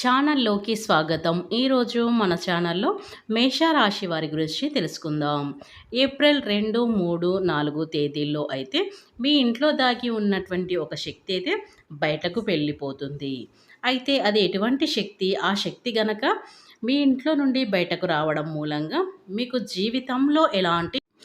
ఛానల్లోకి స్వాగతం. ఈరోజు మన ఛానల్లో మేషరాశి వారి గురించి తెలుసుకుందాం. ఏప్రిల్ రెండు మూడు నాలుగు తేదీల్లో అయితే మీ ఇంట్లో దాగి ఉన్నటువంటి ఒక శక్తి అయితే బయటకు వెళ్ళిపోతుంది. అయితే అది ఎటువంటి శక్తి? ఆ శక్తి గనక మీ ఇంట్లో నుండి బయటకు రావడం మూలంగా మీకు జీవితంలో ఎలాంటి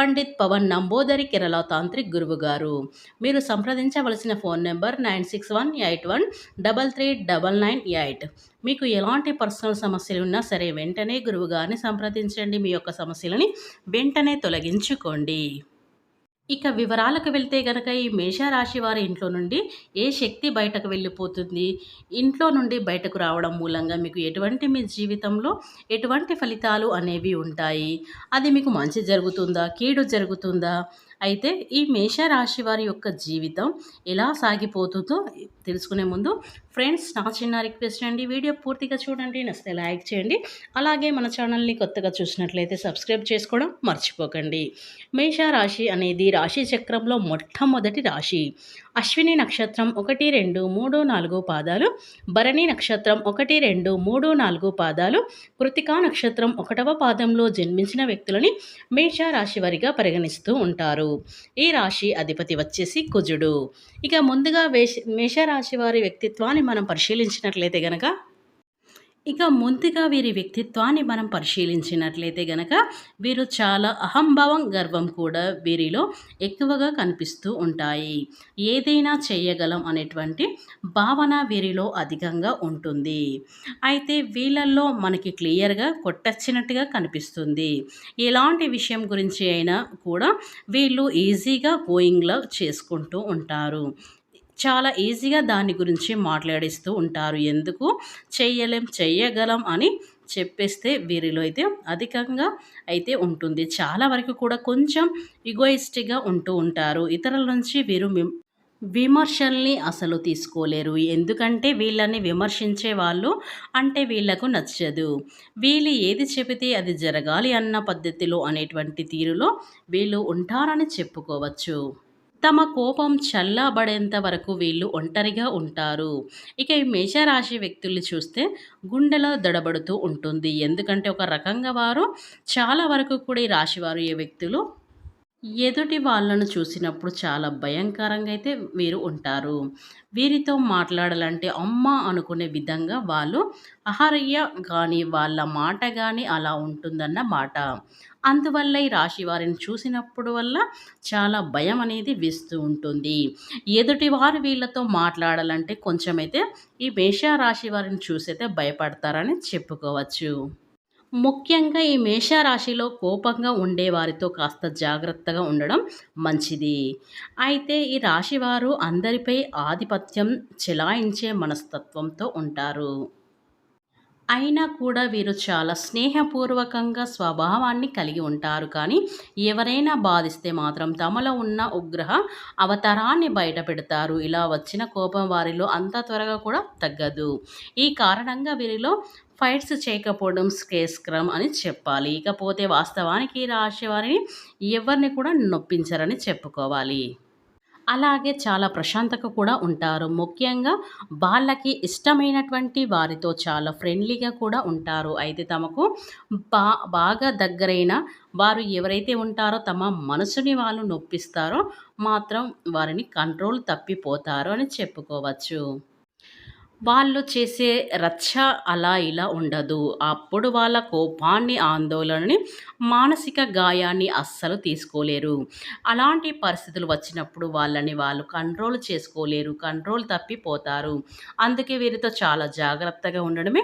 పండిత్ పవన్ నంబోదరి కేరళ తాంత్రిక్ గురువు గారు. మీరు సంప్రదించవలసిన phone number nine six one eight one double three double nine eight. మీకు ఎలాంటి పర్సనల్ సమస్యలు ఉన్నా సరే వెంటనే గురువు గారిని సంప్రదించండి. మీ యొక్క సమస్యలని వెంటనే తొలగించుకోండి. ఇక వివరాలకు వెళ్తే గనక ఈ మేషరాశి వారి ఇంట్లో నుండి ఏ శక్తి బయటకు వెళ్ళిపోతుంది? ఇంట్లో నుండి బయటకు రావడం మూలంగా మీకు ఎటువంటి మీ జీవితంలో ఎటువంటి ఫలితాలు అనేవి ఉంటాయి? అది మీకు మంచి జరుగుతుందా? కీడు జరుగుతుందా? అయితే ఈ మేషరాశి వారి యొక్క జీవితం ఎలా సాగిపోతుందో తెలుసుకునే ముందు ఫ్రెండ్స్ నా చిన్న రిక్వెస్ట్ అండి. వీడియో పూర్తిగా చూడండి నచ్చితే లైక్ చేయండి. అలాగే మన ఛానల్ని కొత్తగా చూసినట్లయితే సబ్స్క్రైబ్ చేసుకోవడం మర్చిపోకండి. మేషరాశి అనేది రాశి చక్రంలో మొట్టమొదటి రాశి. అశ్విని నక్షత్రం ఒకటి రెండు మూడు నాలుగు పాదాలు. భరణి నక్షత్రం ఒకటి రెండు మూడు నాలుగు పాదాలు. కృతికా నక్షత్రం ఒకటవ పాదంలో జన్మించిన వ్యక్తులని మేషరాశి వారిగా పరిగణిస్తూ ఉంటారు. ఈ రాశి అధిపతి వచ్చేసి కుజుడు. ఇక ముందుగా వేష మేషరాశి వారి వ్యక్తిత్వాన్ని మనం పరిశీలించినట్లయితే గనక ఇక ముందుగా వీరి వ్యక్తిత్వాన్ని మనం పరిశీలించినట్లయితే గనక వీరు చాలా అహంభావం గర్వం కూడా వీరిలో ఎక్కువగా కనిపిస్తూ ఉంటాయి. ఏదైనా చేయగలం అనేటువంటి భావన వీరిలో అధికంగా ఉంటుంది. అయితే వీళ్ళల్లో మనకి క్లియర్గా కొట్టచ్చినట్టుగా కనిపిస్తుంది. ఎలాంటి విషయం గురించి అయినా కూడా వీళ్ళు ఈజీగా గోయింగ్లో చేసుకుంటూ ఉంటారు. చాలా ఈజీగా దాని గురించి మాట్లాడిస్తూ ఉంటారు. ఎందుకు? చెయ్యలేం చెయ్యగలం అని చెప్పేస్తే వీరిలో అయితే అధికంగా అయితే ఉంటుంది. చాలా వరకు కూడా కొంచెం ఇగోయిస్టిక్గా ఉంటూ ఉంటారు. ఇతరుల నుంచి వీరు విమర్శల్ని అసలు తీసుకోలేరు. ఎందుకంటే వీళ్ళని విమర్శించే వాళ్ళు అంటే వీళ్ళకు నచ్చదు. వీళ్ళు ఏది చెబితే అది జరగాలి అన్న పద్ధతిలో అనేటువంటి తీరులో వీళ్ళు ఉంటారని చెప్పుకోవచ్చు. తమ కోపం చల్లబడేంత వరకు వీళ్ళు ఒంటరిగా ఉంటారు. ఇక ఈ మేషరాశి వ్యక్తుల్ని చూస్తే గుండెలో దడబడుతూ ఉంటుంది. ఎందుకంటే ఒక రకంగా వారు చాలా వరకు కూడా ఈ రాశివారు ఏ వ్యక్తులు ఎదుటి వాళ్ళను చూసినప్పుడు చాలా భయంకరంగా అయితే వీరు ఉంటారు. వీరితో మాట్లాడాలంటే అమ్మ అనుకునే విధంగా వాళ్ళు అహర్య కానీ వాళ్ళ మాట కానీ అలా ఉంటుందన్న మాట. అందువల్ల ఈ రాశి వారిని చూసినప్పుడు వల్ల చాలా భయం అనేది వేస్తూ ఉంటుంది. ఎదుటి వారు వీళ్ళతో మాట్లాడాలంటే కొంచెమైతే ఈ మేషరాశి వారిని చూసైతే భయపడతారని చెప్పుకోవచ్చు. ముఖ్యంగా ఈ మేషరాశిలో కోపంగా ఉండే వారితో కాస్త జాగ్రత్తగా ఉండడం మంచిది. అయితే ఈ రాశివారు అందరిపై ఆధిపత్యం చెలాయించే మనస్తత్వంతో ఉంటారు. అయినా కూడా వీరు చాలా స్నేహపూర్వకంగా స్వభావాన్ని కలిగి ఉంటారు. కానీ ఎవరైనా బాధిస్తే మాత్రం తమలో ఉన్న ఉగ్రహ అవతారాన్ని బయట పెడతారు. ఇలా వచ్చిన కోపం వారిలో అంత త్వరగా కూడా తగ్గదు. ఈ కారణంగా వీరిలో ఫైట్స్ చేయకపోవడం స్కేస్క్రమ్ అని చెప్పాలి. ఇకపోతే వాస్తవానికి రాసేవారిని ఎవరిని కూడా నొప్పించరని చెప్పుకోవాలి. అలాగే చాలా ప్రశాంతత కూడా ఉంటారు. ముఖ్యంగా వాళ్ళకి ఇష్టమైనటువంటి వారితో చాలా ఫ్రెండ్లీగా కూడా ఉంటారు. అయితే తమకు బా బాగా దగ్గరైన వారు ఎవరైతే ఉంటారో తమ మనసుని వాళ్ళు నొప్పిస్తారో మాత్రం వారిని కంట్రోల్ తప్పిపోతారు అని చెప్పుకోవచ్చు. వాళ్ళు చేసే రచ్చ అలా ఇలా ఉండదు. అప్పుడు వాళ్ళ కోపాన్ని ఆందోళనని మానసిక గాయాన్ని అస్సలు తీసుకోలేరు. అలాంటి పరిస్థితులు వచ్చినప్పుడు వాళ్ళని వాళ్ళు కంట్రోల్ చేసుకోలేరు కంట్రోల్ తప్పిపోతారు. అందుకే వీరితో చాలా జాగ్రత్తగా ఉండడమే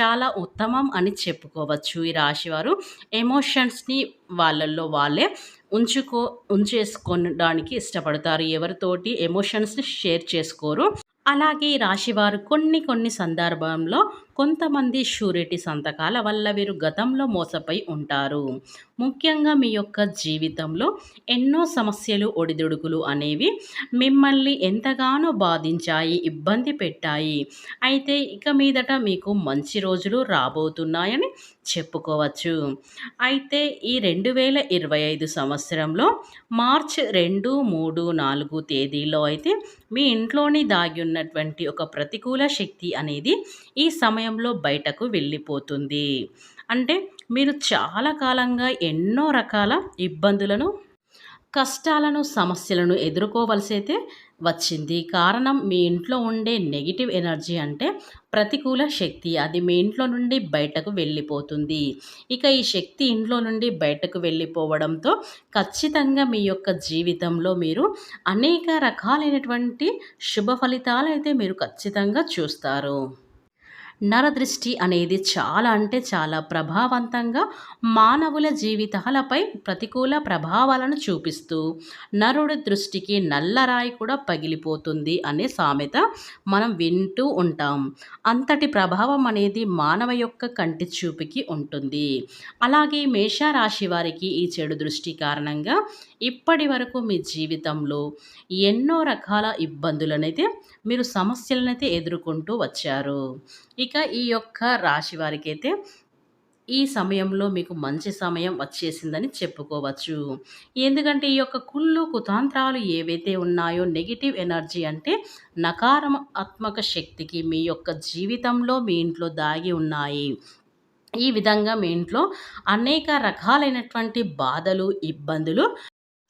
చాలా ఉత్తమం అని చెప్పుకోవచ్చు ఈ రాశివారు. ఎమోషన్స్ని వాళ్ళల్లో వాళ్ళే ఉంచుకో ఉంచేసుకోవడానికి ఇష్టపడతారు. ఎవరితోటి ఎమోషన్స్ని షేర్ చేసుకోరు. అలాగే రాశివారు కొన్ని కొన్ని సందర్భంలో కొంతమంది షూరిటీ సంతకాల వల్ల వీరు గతంలో మోసపోయి ఉంటారు. ముఖ్యంగా మీ యొక్క జీవితంలో ఎన్నో సమస్యలు ఒడిదుడుకులు అనేవి మిమ్మల్ని ఎంతగానో బాధించాయి ఇబ్బంది పెట్టాయి. అయితే ఇక మీదట మీకు మంచి రోజులు రాబోతున్నాయని చెప్పుకోవచ్చు. అయితే ఈ రెండు వేల ఇరవై ఐదు సంవత్సరంలో మార్చ్ రెండు మూడు నాలుగు తేదీలో అయితే మీ ఇంట్లోని దాగి ఉన్నటువంటి ఒక ప్రతికూల శక్తి అనేది ఈ సమయం సమయంలో బయటకు వెళ్ళిపోతుంది. అంటే మీరు చాలా కాలంగా ఎన్నో రకాల ఇబ్బందులను కష్టాలను సమస్యలను ఎదుర్కోవలసి అయితే వచ్చింది. కారణం మీ ఇంట్లో ఉండే నెగిటివ్ ఎనర్జీ అంటే ప్రతికూల శక్తి. అది మీ ఇంట్లో నుండి బయటకు వెళ్ళిపోతుంది. ఇక ఈ శక్తి ఇంట్లో నుండి బయటకు వెళ్ళిపోవడంతో ఖచ్చితంగా మీ యొక్క జీవితంలో మీరు అనేక రకాలైనటువంటి శుభ ఫలితాలు అయితే మీరు ఖచ్చితంగా చూస్తారు. నరదృష్టి అనేది చాలా అంటే చాలా ప్రభావవంతంగా మానవుల జీవితాలపై ప్రతికూల ప్రభావాలను చూపిస్తూ నరుడి దృష్టికి నల్లరాయి కూడా పగిలిపోతుంది అనే సామెత మనం వింటూ ఉంటాం. అంతటి ప్రభావం అనేది మానవ యొక్క కంటి చూపుకి ఉంటుంది. అలాగే మేషరాశి వారికి ఈ చెడు దృష్టి కారణంగా ఇప్పటి వరకు మీ జీవితంలో ఎన్నో రకాల ఇబ్బందులనైతే మీరు సమస్యలనైతే ఎదుర్కొంటూ వచ్చారు. ఇక ఈ యొక్క రాశి వారికి అయితే ఈ సమయంలో మీకు మంచి సమయం వచ్చేసిందని చెప్పుకోవచ్చు. ఎందుకంటే ఈ యొక్క కుళ్ళు కుతాంత్రాలు ఏవైతే ఉన్నాయో నెగిటివ్ ఎనర్జీ అంటే నకారాత్మక శక్తికి మీ యొక్క జీవితంలో మీ ఇంట్లో దాగి ఉన్నాయి. ఈ విధంగా మీ ఇంట్లో అనేక రకాలైనటువంటి బాధలు ఇబ్బందులు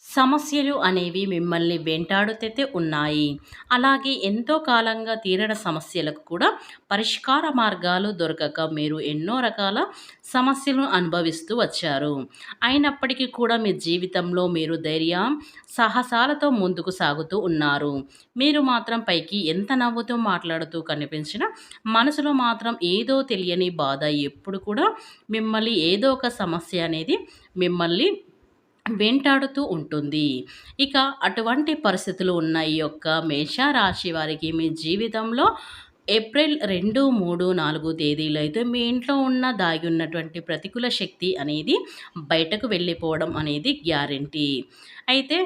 సమస్యలు అనేవి మిమ్మల్ని వెంటాడుతతే ఉన్నాయి. అలాగే ఎంతో కాలంగా తీరని సమస్యలకు కూడా పరిష్కార మార్గాలు దొరకక మీరు ఎన్నో రకాల సమస్యలను అనుభవిస్తూ వచ్చారు. అయినప్పటికీ కూడా మీ జీవితంలో మీరు ధైర్యం సాహసాలతో ముందుకు సాగుతూ ఉన్నారు. మీరు మాత్రం పైకి ఎంత నవ్వుతూ మాట్లాడుతూ కనిపించిన మనసులో మాత్రం ఏదో తెలియని బాధ ఎప్పుడు కూడా మిమ్మల్ని ఏదో ఒక సమస్య అనేది మిమ్మల్ని వెంటాడుతూ ఉంటుంది. ఇక అటువంటి పరిస్థితులు ఉన్న ఈ యొక్క మేషరాశి వారికి మీ జీవితంలో ఏప్రిల్ రెండు మూడు నాలుగు తేదీలు అయితే మీ ఇంట్లో ఉన్న దాగి ఉన్నటువంటి ప్రతికూల శక్తి అనేది బయటకు వెళ్ళిపోవడం అనేది గ్యారంటీ. అయితే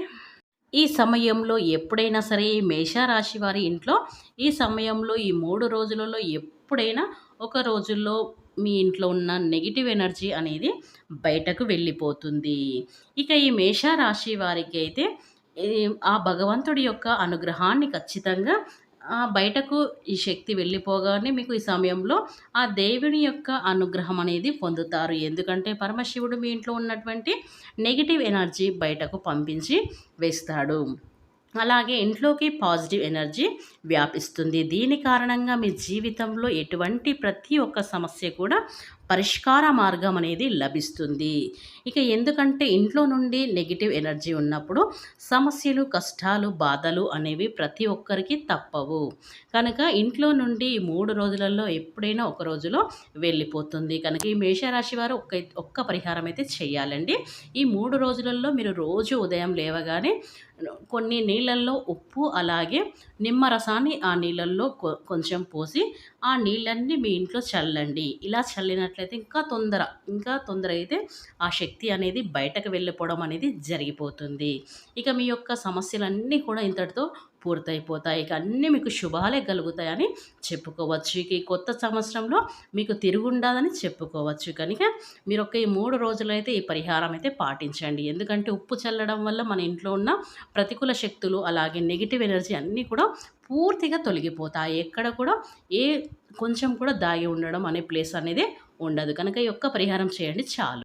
ఈ సమయంలో ఎప్పుడైనా సరే మేషరాశి వారి ఇంట్లో ఈ సమయంలో ఈ మూడు రోజులలో ఎప్పుడైనా ఒక రోజుల్లో మీ ఇంట్లో ఉన్న నెగిటివ్ ఎనర్జీ అనేది బయటకు వెళ్ళిపోతుంది. ఇక ఈ మేషరాశి వారికి అయితే ఆ భగవంతుడి యొక్క అనుగ్రహాన్ని ఖచ్చితంగా బయటకు ఈ శక్తి వెళ్ళిపోగానే మీకు ఈ సమయంలో ఆ దేవుని యొక్క అనుగ్రహం అనేది పొందుతారు. ఎందుకంటే పరమశివుడు మీ ఇంట్లో ఉన్నటువంటి నెగిటివ్ ఎనర్జీ బయటకు పంపించి వేస్తాడు. అలాగే ఇంట్లోకి పాజిటివ్ ఎనర్జీ వ్యాపిస్తుంది. దీని కారణంగా మీ జీవితంలో ఎటువంటి ప్రతి ఒక్క సమస్య కూడా పరిష్కార మార్గం అనేది లభిస్తుంది. ఇక ఎందుకంటే ఇంట్లో నుండి నెగిటివ్ ఎనర్జీ ఉన్నప్పుడు సమస్యలు కష్టాలు బాధలు అనేవి ప్రతి ఒక్కరికి తప్పవు. కనుక ఇంట్లో నుండి ఈ మూడు రోజులలో ఎప్పుడైనా ఒక రోజులో వెళ్ళిపోతుంది. కనుక ఈ మేషరాశి వారు ఒక్క ఒక్క పరిహారం అయితే చేయాలండి. ఈ మూడు రోజులలో మీరు రోజు ఉదయం లేవగానే కొన్ని నీళ్ళల్లో ఉప్పు అలాగే నిమ్మరసాన్ని ఆ నీళ్ళల్లో కొంచెం పోసి ఆ నీళ్ళన్నీ మీ ఇంట్లో చల్లండి. ఇలా చల్లినట్లయితే ఇంకా తొందర ఇంకా తొందర అయితే ఆ శక్తి అనేది బయటకు వెళ్ళిపోవడం అనేది జరిగిపోతుంది. ఇక మీ యొక్క సమస్యలన్నీ కూడా ఇంతటితో పూర్తయిపోతాయి. ఇక అన్నీ మీకు శుభాలే కలుగుతాయని చెప్పుకోవచ్చు. ఇక ఈ కొత్త సంవత్సరంలో మీకు తిరుగుండదని చెప్పుకోవచ్చు. కనుక మీరు ఒక ఈ మూడు రోజులైతే ఈ పరిహారం అయితే పాటించండి. ఎందుకంటే ఉప్పు చల్లడం వల్ల మన ఇంట్లో ఉన్న ప్రతికూల శక్తులు అలాగే నెగిటివ్ ఎనర్జీ అన్నీ కూడా పూర్తిగా తొలగిపోతాయి. ఎక్కడ కూడా ఏ కొంచెం కూడా దాగి ఉండడం అనే ప్లేస్ అనేది ఉండదు. కనుక ఈ ఒక్క పరిహారం చేయండి చాలు.